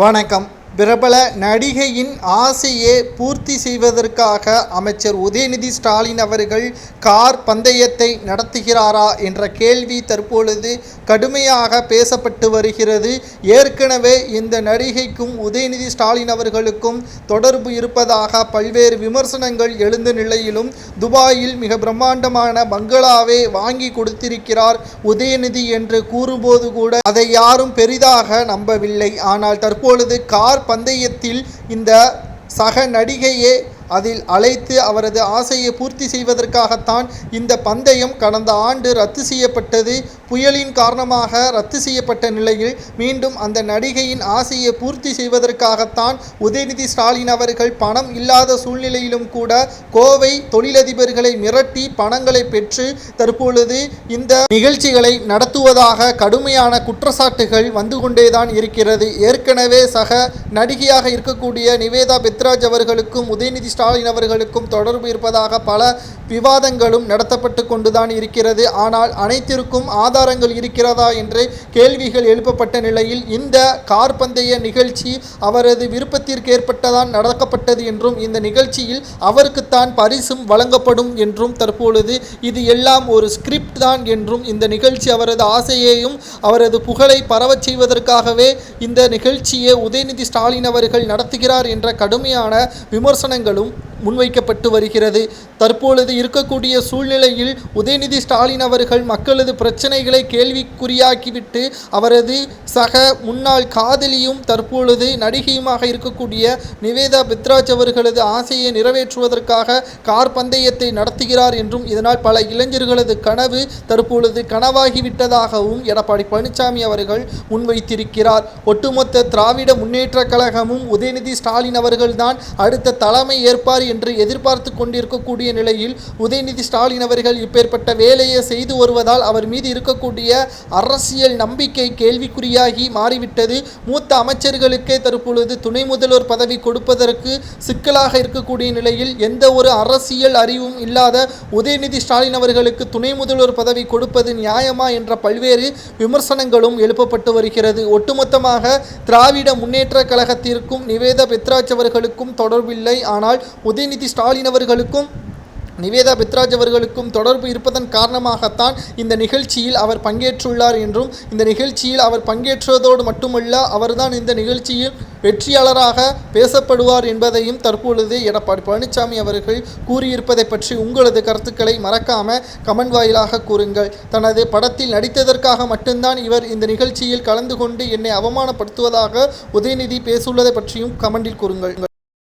வணக்கம். பிரபல நடிகையின் ஆசையை பூர்த்தி செய்வதற்காக அமைச்சர் உதயநிதி ஸ்டாலின் அவர்கள் கார் பந்தயத்தை நடத்துகிறாரா என்ற கேள்வி தற்பொழுது கடுமையாக பேசப்பட்டு வருகிறது. ஏற்கனவே இந்த நடிகைக்கும் உதயநிதி ஸ்டாலின் அவர்களுக்கும் தொடர்பு இருப்பதாக பல்வேறு விமர்சனங்கள் எழுந்த நிலையிலும் துபாயில் மிக பிரம்மாண்டமான பங்களாவை வாங்கி கொடுத்திருக்கிறார் உதயநிதி என்று கூறும்போது கூட அதை யாரும் பெரிதாக நம்பவில்லை. ஆனால் தற்பொழுது கார் பந்தயத்தில் இந்த சக நடிகையே அதில் அழைத்து அவரது ஆசையை பூர்த்தி செய்வதற்காகத்தான் இந்த பந்தயம் கடந்த ஆண்டு ரத்து செய்யப்பட்டது. புயலின் காரணமாக ரத்து செய்யப்பட்ட நிலையில் மீண்டும் அந்த நடிகையின் ஆசையை பூர்த்தி செய்வதற்காகத்தான் உதயநிதி ஸ்டாலின் அவர்கள் பணம் இல்லாத சூழ்நிலையிலும் கூட கோவை தொழிலதிபர்களை மிரட்டி பணங்களை பெற்று தற்பொழுது இந்த நிகழ்ச்சிகளை நடத்துவதாக கடுமையான குற்றச்சாட்டுகள் வந்து கொண்டேதான் இருக்கிறது. ஏற்கனவே சக நடிகையாக இருக்கக்கூடிய நிவேதா பெத்ராஜ் அவர்களுக்கும் உதயநிதி ஸ்டாலின் அவர்களுக்கும் தொடர்பு இருப்பதாக பல விவாதங்களும் நடத்தப்பட்டு கொண்டுதான் இருக்கிறது. ஆனால் அனைத்திற்கும் ஆதாரங்கள் இருக்கிறதா என்று கேள்விகள் எழுப்பப்பட்ட நிலையில் இந்த கார் பந்தய நிகழ்ச்சி அவரது விருப்பத்திற்கு ஏற்பட்டதான் நடக்கப்பட்டது என்றும் இந்த நிகழ்ச்சியில் அவருக்குத்தான் பரிசும் வழங்கப்படும் என்றும் தற்பொழுது இது எல்லாம் ஒரு ஸ்கிரிப்ட் தான் என்றும் இந்த நிகழ்ச்சி அவரது ஆசையையும் அவரது புகழை பரவச் செய்வதற்காகவே இந்த நிகழ்ச்சியை உதயநிதி ஸ்டாலின் அவர்கள் நடத்துகிறார் என்ற கடுமையான விமர்சனங்களும் đúng. முன்வைக்கப்பட்டு வருகிறது. தற்பொழுது இருக்கக்கூடிய சூழ்நிலையில் உதயநிதி ஸ்டாலின் அவர்கள் மக்களது பிரச்சனைகளை கேள்விக்குறியாக்கிவிட்டு அவரது சக முன்னாள் காதலியும் தற்பொழுது நடிகையுமாக இருக்கக்கூடிய நிவேதா பித்ராஜ் அவர்களது ஆசையை நிறைவேற்றுவதற்காக கார் பந்தயத்தை நடத்துகிறார் என்றும் இதனால் பல இளைஞர்களது கனவு தற்பொழுது கனவாகிவிட்டதாகவும் எடப்பாடி பழனிசாமி அவர்கள் முன்வைத்திருக்கிறார். ஒட்டுமொத்த திராவிட முன்னேற்ற கழகமும் உதயநிதி ஸ்டாலின் அவர்கள்தான் அடுத்த தலைமை ஏற்பார் என்று எதிர்பார்த்து கொண்டிருக்கக்கூடிய நிலையில் உதயநிதி ஸ்டாலின் அவர்கள் இப்பேற்பட்ட வேலையை செய்து வருவதால் அவர் மீது இருக்கக்கூடிய அரசியல் நம்பிக்கை கேள்விக்குறியாகி மாறிவிட்டது. மூத்த அமைச்சர்களுக்கே தற்பொழுது துணை முதல்வர் பதவி கொடுப்பதற்கு சிக்கலாக இருக்கக்கூடிய நிலையில் எந்த ஒரு அரசியல் அறிவும் இல்லாத உதயநிதி ஸ்டாலின் அவர்களுக்கு துணை முதல்வர் பதவி கொடுப்பது நியாயமா என்ற பல்வேறு விமர்சனங்களும் எழுப்பப்பட்டு வருகிறது. ஒட்டுமொத்தமாக திராவிட முன்னேற்ற கழகத்திற்கும் நிவேதா பெத்ராஜ் அவர்களுக்கும் தொடர்பில்லை. ஆனால் உதயநிதி ஸ்டாலின் அவர்களுக்கும் நிவேதா பெத்ராஜ் அவர்களுக்கும் தொடர்பு இருப்பதன் காரணமாகத்தான் இந்த நிகழ்ச்சியில் அவர் பங்கேற்றுள்ளார் என்றும் இந்த நிகழ்ச்சியில் அவர் பங்கேற்றதோடு மட்டுமல்ல அவர்தான் இந்த நிகழ்ச்சியில் வெற்றியாளராக பேசப்படுவார் என்பதையும் தற்பொழுது எடப்பாடி பழனிசாமி அவர்கள் கூறியிருப்பதை பற்றி உங்களது கருத்துக்களை மறக்காம கமெண்ட் வாயிலாக கூறுங்கள். தனது படத்தில் நடித்ததற்காக மட்டும்தான் இவர் இந்த நிகழ்ச்சியில் கலந்து கொண்டு என்னை அவமானப்படுத்துவதாக உதயநிதி பேசியுள்ளதை பற்றியும் கமெண்டில் கூறுங்கள்.